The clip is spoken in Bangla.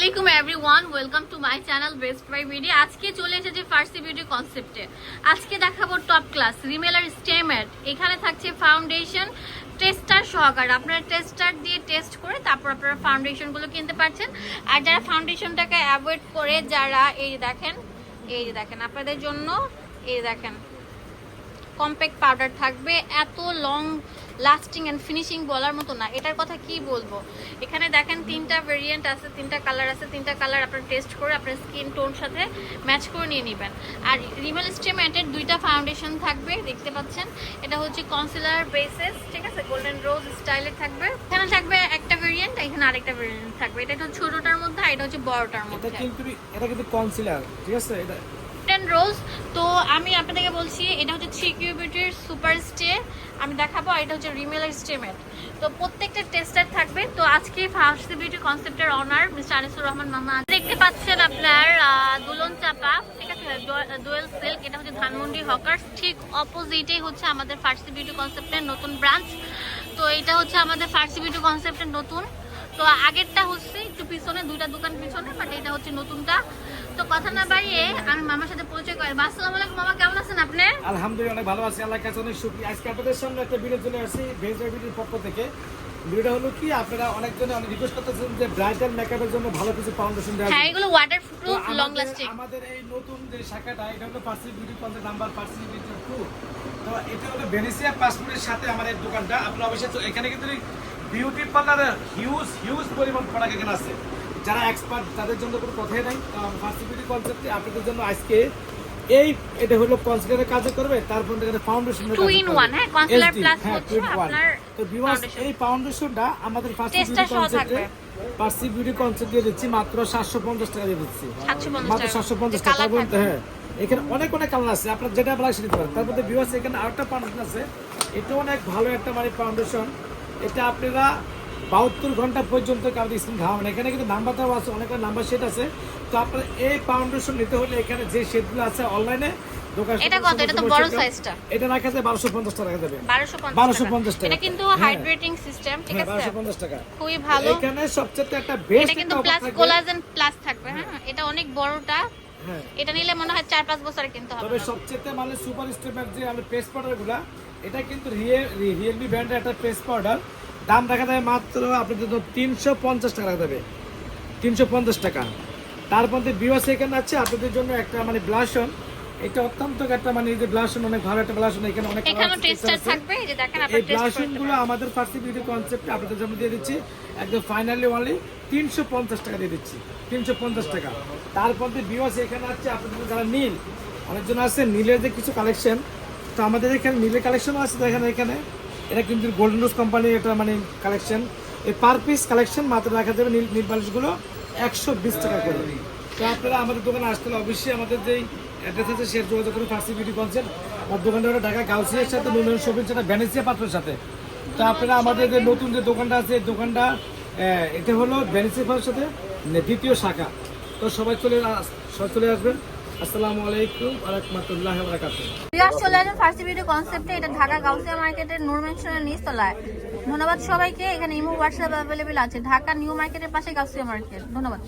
আলাইকুম everyone welcome to my channel best buy BD আজকে চলে এসেছে ফার্সি বিউটি কনসেপ্টে আজকে দেখাবো টপ ক্লাস রিমেলার স্টেমেট এখানে থাকছে ফাউন্ডেশন টেস্টার সহকারে। আপনারা টেস্টার দিয়ে টেস্ট করে তারপর আপনারা ফাউন্ডেশনগুলো কিনতে পারছেন। আর যারা ফাউন্ডেশনটাকে অ্যাভয়েড করে, যারা এই দেখেন, এই যে দেখেন, আপনাদের জন্য এই দেখেন কম্প্যাক্ট পাউডার থাকবে। এত লং লাস্টিং অ্যান্ড ফিনিশিং বলার মতো না। এটার কথা কি বলব? এখানে দেখেন তিনটা ভেরিয়েন্ট আছে তিনটা কালার আছে তিনটা কালার আপনার টেস্ট করে আপনার স্কিন টোন সাথে ম্যাচ করে নিয়ে নেবেন। আর রিমেল স্টেমেন্টের দুইটা ফাউন্ডেশন থাকবে দেখতে পাচ্ছেন? এটা হচ্ছে কনসিলার বেসেস ঠিক আছে? গোল্ডেন রোজ স্টাইলের থাকবে। এখানে থাকবে একটা ভেরিয়েন্ট এখানে আরেকটা ভেরিয়েন্ট থাকবে। এটা হচ্ছে ছোটটার মধ্যে আর এটা হচ্ছে বড়টার এটা মধ্যে। কিন্তু এটা কিন্তু কনসিলার ঠিক আছে? এটা তো আমি আপনাদেরকে বলছি, এটা হচ্ছে থ্রি কিউবিটির সুপার স্টে আমি দেখাবো, আর এটা হচ্ছে রিমেলার স্টেমেট তো প্রত্যেকটা টেস্টার থাকবে। তো আজকে ফার্স্ট বিউটি কনসেপ্টের অনার মিস্টার আনিসুর রহমান মামা। দেখতে পাচ্ছেন আপনার দুলন চাপা, ঠিক আছে? ডুয়েল সিল্ক এটা হচ্ছে ধানমন্ডি হকার্স ঠিক অপোজিটেই হচ্ছে আমাদের ফার্সি বিউটি কনসেপ্টের নতুন ব্রাঞ্চ তো এটা হচ্ছে আমাদের ফার্সি বিউটি কনসেপ্টের নতুন। তো আগেরটা হচ্ছে একটু পিছনে দুইটা দোকান পিছনে বাট এটা হচ্ছে নতুনটা। তো কথা না বাড়িয়ে আমি মামার সাথে পরিচয় করি আসসালামু আলাইকুম মামা কেমন আছেন আপনি? আলহামদুলিল্লাহ অনেক ভালো আছি। আল্লাহর কাছে অনেক শুকরিয়া। আজকে আপনাদের সামনে একটা ভিডিও চলে আসছি ভেজ ভিডিওর পক্ষ থেকে। ভিডিওটা হলো কি আপনারা অনেকজনে অনেক রিকোয়েস্ট করতেছেন যে ব্রাইডাল মেকআপের জন্য ভালো কিছু ফাউন্ডেশন দেওয়া হ্যাঁ এগুলো লং আমাদের- লাস্টিং আমাদের এই নতুন যে শাখাটা এটা হলো Parsi beauty college number Parsi beauty two. তো এটা হলো ভেনিসিয়া পাসপোর্টের সাথে আমাদের দোকানটা। আপনারা অবশ্যই এখানে কিন্তু বিউটি পার্লারের হিউজ হিউজ পরিমাণ প্রোডাক্ট এখানে আছে। যারা এক্সপার্ট তাদের জন্য কোনো কথাই নাই। পার্সি বিউটি কনসেপ্টে আপনাদের জন্য আজকে এই এটা হলো কনসিলারের কাজে করবে তারপর এখানে ফাউন্ডেশন Two in one, হ্যাঁ, concealer plus হচ্ছে আপনার তো ভিউয়ার্স এই ফাউন্ডেশনটা আমাদের ফার্স্ট বিউটি সহ কনসেপ্টে থাকবে। পার্সি বিউটি কনসেপ্ট দিয়ে দিচ্ছি মাত্র সাতশো পঞ্চাশ টাকা দিয়ে দিচ্ছি। 750 মাত্র টাকা। সাতশো পঞ্চাশ যে টাকা বলতে হ্যাঁ এখানে অনেক অনেক কালার আছে আপনার যেটা আপনার সেটা নিতে পারেন। তারপর ভিউয়ার্স এখানে আরেকটা ফাউন্ডেশন আছে এটা অনেক ভালো একটা মানে ফাউন্ডেশন এটা আপনারা বাহাত্তর ঘণ্টা পর্যন্ত কাউকে স্কিন খাওয়াবেন এখানে কিন্তু নাম্বার দেওয়া আছে অনেক নাম্বার সেট আছে। তো আপনার এই ফাউন্ডেশন নিতে হলে এখানে যে শেডগুলো আছে অনলাইনে এটা কত? এটা তো বড় size-টা। এটা রাখা যায় বারোশো পঞ্চাশ টাকা রাখা যাবে 1250 1250 টাকা। এটা কিন্তু হ্যাঁ। হাইড্রেটিং সিস্টেম ঠিক হ্যাঁ আছে? পঞ্চাশ টাকা। খুবই ভালো। এখানে সবচেয়ে একটা বেস্ট এটা কিন্তু প্লাস কোলাজেন প্লাস থাকবে। হ্যাঁ? এটা অনেক বড়টা। হ্যাঁ এটা নিলে মনে হয় চার পাঁচ বছর কিনতে হবে। তবে সবচেয়ে মানে সুপার স্টেপের যে পেস পাউডারগুলো এটা কিন্তু রিয়েলমি ব্র্যান্ডের একটা পেস পাউডার দাম দেখা যায় মাত্র আপনাদের তিনশো পঞ্চাশ টাকা দেবে। যাবে তিনশো পঞ্চাশ টাকা। তার মধ্যে সেকেন্ড আছে, আপনাদের জন্য একটা মানে ব্লাশন এটা অত্যন্ত একটা মানে এই যে ব্লাশন অনেক ভালো একটা ব্লাশন এখানে অনেক colour টেস্টার থাকবে এই যে দেখেন আপনারা টেস্ট ব্লাশনগুলো আমাদের ফার্সি বিউটি কনসেপ্ট আপনাদের জন্য দিয়ে দিচ্ছি। একদম ফাইনালি অনলি তিনশো পঞ্চাশ টাকা দিয়ে দিচ্ছি তিনশো পঞ্চাশ টাকা। তারপর দিয়ে বিওয়াস এখানে আছে আপনাদের যারা নীল অনেকজন আছে নীলের যে কিছু কালেকশন তো আমাদের এখানে নীলের কালেকশনও আছে দেখেন এখানে। এটা কিন্তু গোল্ডেন রোজ কোম্পানির একটা মানে কালেকশন এই পার পিস কালেকশন মাত্র রাখা যাবে নীল নীল বালিশগুলো একশো বিশ টাকা করে। তো আপনারা আমাদের দোকানে আসতে হলে অবশ্যই আমাদের যেই যোগাযোগ করে ফার্সি বিউটি কনসেপ্ট আমার দোকানটা ঢাকা গাউসিয়ার সাথে নুন শপিং সেটা ভ্যানিসিয়া পাত্রের সাথে। তো আপনারা আমাদের যে নতুন যে দোকানটা আছে দোকানটা এটা হলো ভ্যানিসিয়া পাত্রের সাথে দ্বিতীয় শাখা। তো সবাই চলে সবাই চলে আসবেন। আসসালামু এটা ঢাকা গাউসিয়া মার্কেটের সবাইকে, এখানে ইমো আছে, ঢাকা নিউ মার্কেটের পাশে মার্কেট। ধন্যবাদ।